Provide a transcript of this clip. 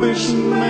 wish may